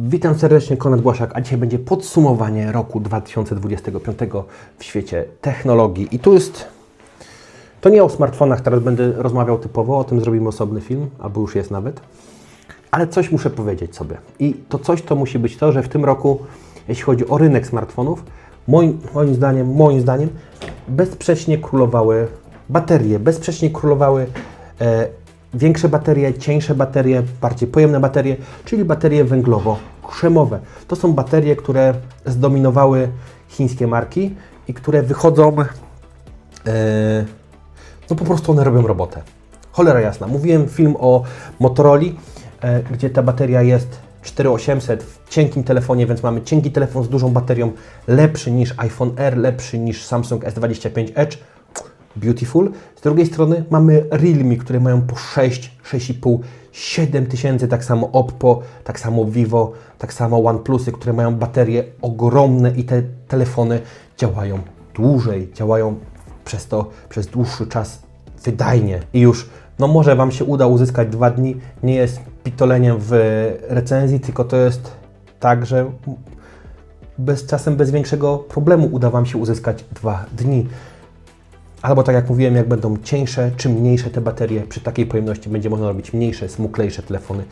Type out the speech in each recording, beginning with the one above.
Witam serdecznie, Konrad Błaszak, a dzisiaj będzie podsumowanie roku 2025 w świecie technologii. I tu jest, to nie o smartfonach, teraz będę rozmawiał typowo, o tym zrobimy osobny film, albo już jest nawet. Ale coś muszę powiedzieć sobie. I to coś to musi być to, że w tym roku, jeśli chodzi o rynek smartfonów, moim, moim zdaniem, moim zdaniem, bezsprzecznie królowały baterie, bezsprzecznie królowały e, większe baterie, cieńsze baterie, bardziej pojemne baterie, czyli baterie węglowo-krzemowe. To są baterie, które zdominowały chińskie marki i które wychodzą, e, no po prostu one robią robotę. Cholera jasna. Mówiłem film o Motorola, e, gdzie ta bateria jest 4800 w cienkim telefonie, więc mamy cienki telefon z dużą baterią, lepszy niż iPhone R, lepszy niż Samsung S25 Edge. Beautiful. Z drugiej strony mamy Realme, które mają po 6, 6,5, 7 tysięcy, tak samo Oppo, tak samo Vivo, tak samo OnePlusy, które mają baterie ogromne i te telefony działają dłużej, działają przez to przez dłuższy czas wydajnie. I już, no może Wam się uda uzyskać dwa dni, nie jest pitoleniem w recenzji, tylko to jest tak, że bez, czasem bez większego problemu uda Wam się uzyskać dwa dni. Albo tak jak mówiłem, jak będą cieńsze czy mniejsze te baterie, przy takiej pojemności będzie można robić mniejsze, smuklejsze telefony.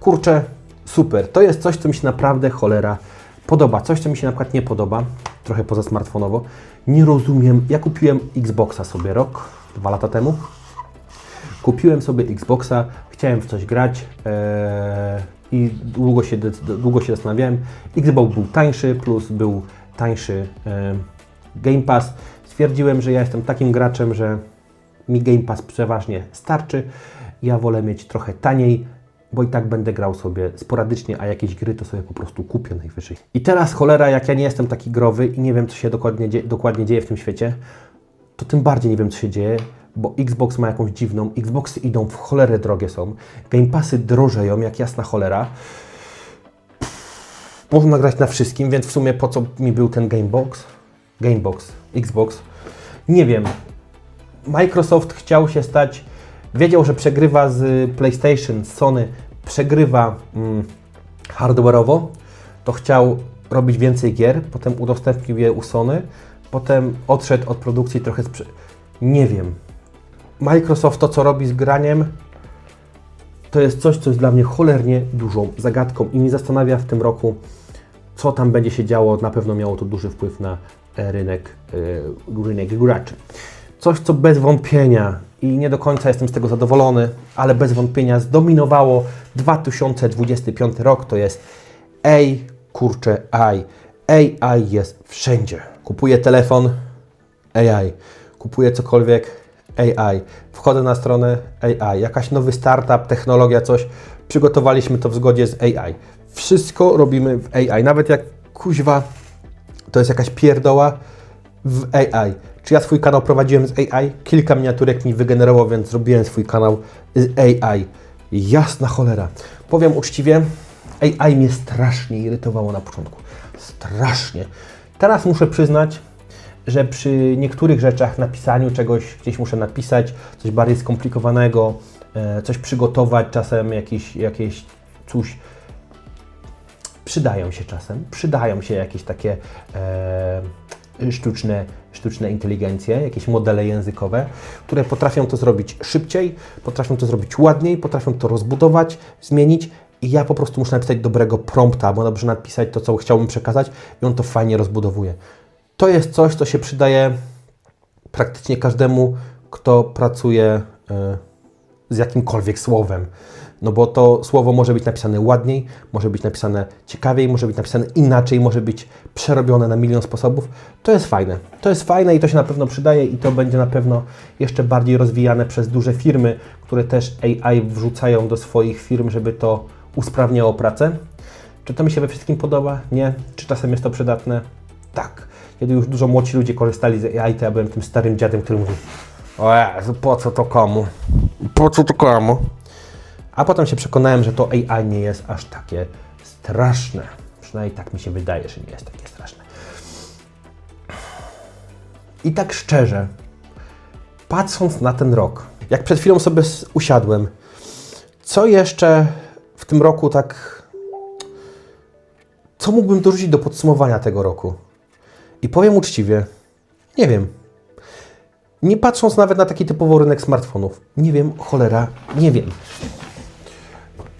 Kurczę, super. To jest coś, co mi się naprawdę cholera podoba. Coś, co mi się na przykład nie podoba, trochę poza smartfonowo. Nie rozumiem. Ja kupiłem Xboxa sobie rok, dwa lata temu. Kupiłem sobie Xboxa, chciałem w coś grać eee, i długo się, długo się zastanawiałem. Xbox był tańszy, plus był tańszy em, Game Pass. Stwierdziłem, że ja jestem takim graczem, że mi Game Pass przeważnie starczy. Ja wolę mieć trochę taniej, bo i tak będę grał sobie sporadycznie, a jakieś gry to sobie po prostu kupię najwyżej. I teraz cholera, jak ja nie jestem taki growy i nie wiem, co się dokładnie, dzie- dokładnie dzieje w tym świecie, to tym bardziej nie wiem, co się dzieje, bo Xbox ma jakąś dziwną, Xboxy idą w cholerę drogie są, Game Passy drożeją jak jasna cholera. Można grać na wszystkim, więc w sumie po co mi był ten Gamebox? Gamebox, Xbox. Nie wiem. Microsoft chciał się stać, wiedział, że przegrywa z PlayStation, Sony, przegrywa mm, hardware'owo, to chciał robić więcej gier, potem udostępnił je u Sony, potem odszedł od produkcji trochę sprze... Nie wiem. Microsoft to, co robi z graniem, to jest coś, co jest dla mnie cholernie dużą zagadką i mnie zastanawia w tym roku, co tam będzie się działo. Na pewno miało to duży wpływ na rynek, e, rynek graczy. Coś, co bez wątpienia i nie do końca jestem z tego zadowolony, ale bez wątpienia zdominowało 2025 rok, to jest AI, kurczę, AI. AI jest wszędzie. Kupuję telefon, AI. Kupuję cokolwiek, AI. Wchodzę na stronę AI. Jakaś nowy startup, technologia, coś. Przygotowaliśmy to w zgodzie z AI. Wszystko robimy w AI. Nawet jak kuźwa to jest jakaś pierdoła w AI. Czy ja swój kanał prowadziłem z AI? Kilka miniaturek mi wygenerował, więc zrobiłem swój kanał z AI. Jasna cholera. Powiem uczciwie, AI mnie strasznie irytowało na początku. Strasznie. Teraz muszę przyznać, że przy niektórych rzeczach, napisaniu czegoś, gdzieś muszę napisać, coś bardziej skomplikowanego, e, coś przygotować, czasem jakiś, jakieś coś przydają się czasem, przydają się jakieś takie e, sztuczne, sztuczne inteligencje, jakieś modele językowe, które potrafią to zrobić szybciej, potrafią to zrobić ładniej, potrafią to rozbudować, zmienić i ja po prostu muszę napisać dobrego prompta, albo dobrze napisać to, co chciałbym przekazać i on to fajnie rozbudowuje. To jest coś, co się przydaje praktycznie każdemu, kto pracuje e, z jakimkolwiek słowem. No bo to słowo może być napisane ładniej, może być napisane ciekawiej, może być napisane inaczej, może być przerobione na milion sposobów. To jest fajne. To jest fajne i to się na pewno przydaje i to będzie na pewno jeszcze bardziej rozwijane przez duże firmy, które też AI wrzucają do swoich firm, żeby to usprawniało pracę. Czy to mi się we wszystkim podoba? Nie. Czy czasem jest to przydatne? Tak. Kiedy już dużo młodsi ludzie korzystali z AI, to ja byłem tym starym dziadem, który mówił o Jezu, po co to komu? Po co to komu? A potem się przekonałem, że to AI nie jest aż takie straszne. Przynajmniej tak mi się wydaje, że nie jest takie straszne. I tak szczerze, patrząc na ten rok, jak przed chwilą sobie usiadłem, co jeszcze w tym roku tak Co mógłbym dorzucić do podsumowania tego roku? I powiem uczciwie, nie wiem. Nie patrząc nawet na taki typowy rynek smartfonów, nie wiem, cholera, nie wiem.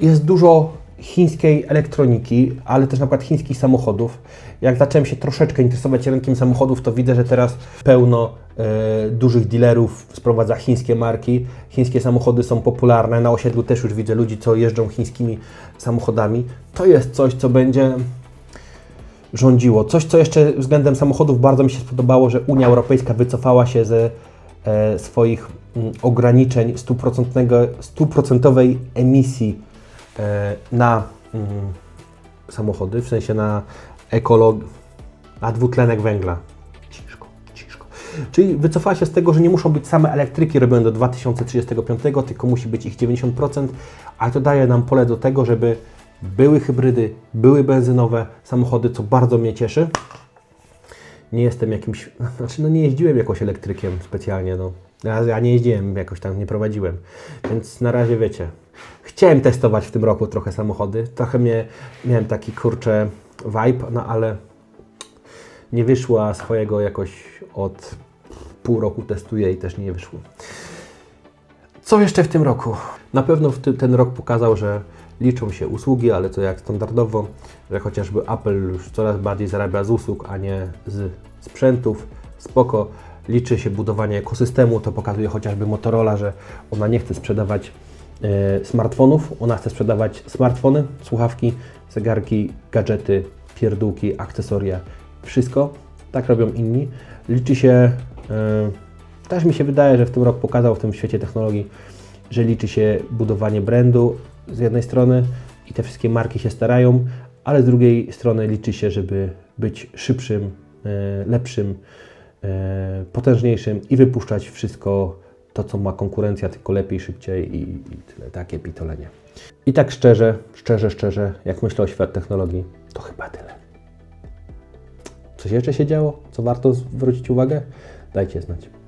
Jest dużo chińskiej elektroniki, ale też na przykład chińskich samochodów. Jak zacząłem się troszeczkę interesować rynkiem samochodów, to widzę, że teraz pełno e, dużych dealerów sprowadza chińskie marki. Chińskie samochody są popularne. Na osiedlu też już widzę ludzi, co jeżdżą chińskimi samochodami. To jest coś, co będzie rządziło. Coś, co jeszcze względem samochodów bardzo mi się spodobało, że Unia Europejska wycofała się ze e, swoich mm, ograniczeń 100%, 100% emisji na mm, samochody, w sensie na ekologię, na dwutlenek węgla. Ciężko, ciężko. Czyli wycofała się z tego, że nie muszą być same elektryki robione do 2035, tylko musi być ich 90%, a to daje nam pole do tego, żeby były hybrydy, były benzynowe samochody, co bardzo mnie cieszy. Nie jestem jakimś, znaczy no nie jeździłem jakoś elektrykiem specjalnie, no. Ja, ja nie jeździłem jakoś tam, nie prowadziłem, więc na razie wiecie. Chciałem testować w tym roku trochę samochody, trochę mnie, miałem taki kurczę vibe, no ale nie wyszło, a swojego jakoś od pół roku testuję i też nie wyszło. Co jeszcze w tym roku? Na pewno ty, ten rok pokazał, że liczą się usługi, ale to jak standardowo, że chociażby Apple już coraz bardziej zarabia z usług, a nie z sprzętów. Spoko. Liczy się budowanie ekosystemu, to pokazuje chociażby Motorola, że ona nie chce sprzedawać e, smartfonów, ona chce sprzedawać smartfony, słuchawki, zegarki, gadżety, pierdółki, akcesoria, wszystko. Tak robią inni. Liczy się, e, też mi się wydaje, że w tym roku pokazał w tym świecie technologii, że liczy się budowanie brandu z jednej strony i te wszystkie marki się starają, ale z drugiej strony liczy się, żeby być szybszym, e, lepszym, potężniejszym i wypuszczać wszystko to, co ma konkurencja, tylko lepiej, szybciej i, i tyle, takie pitolenie. I tak szczerze, szczerze, szczerze, jak myślę o świat technologii, to chyba tyle. Coś jeszcze się działo, co warto zwrócić uwagę? Dajcie znać.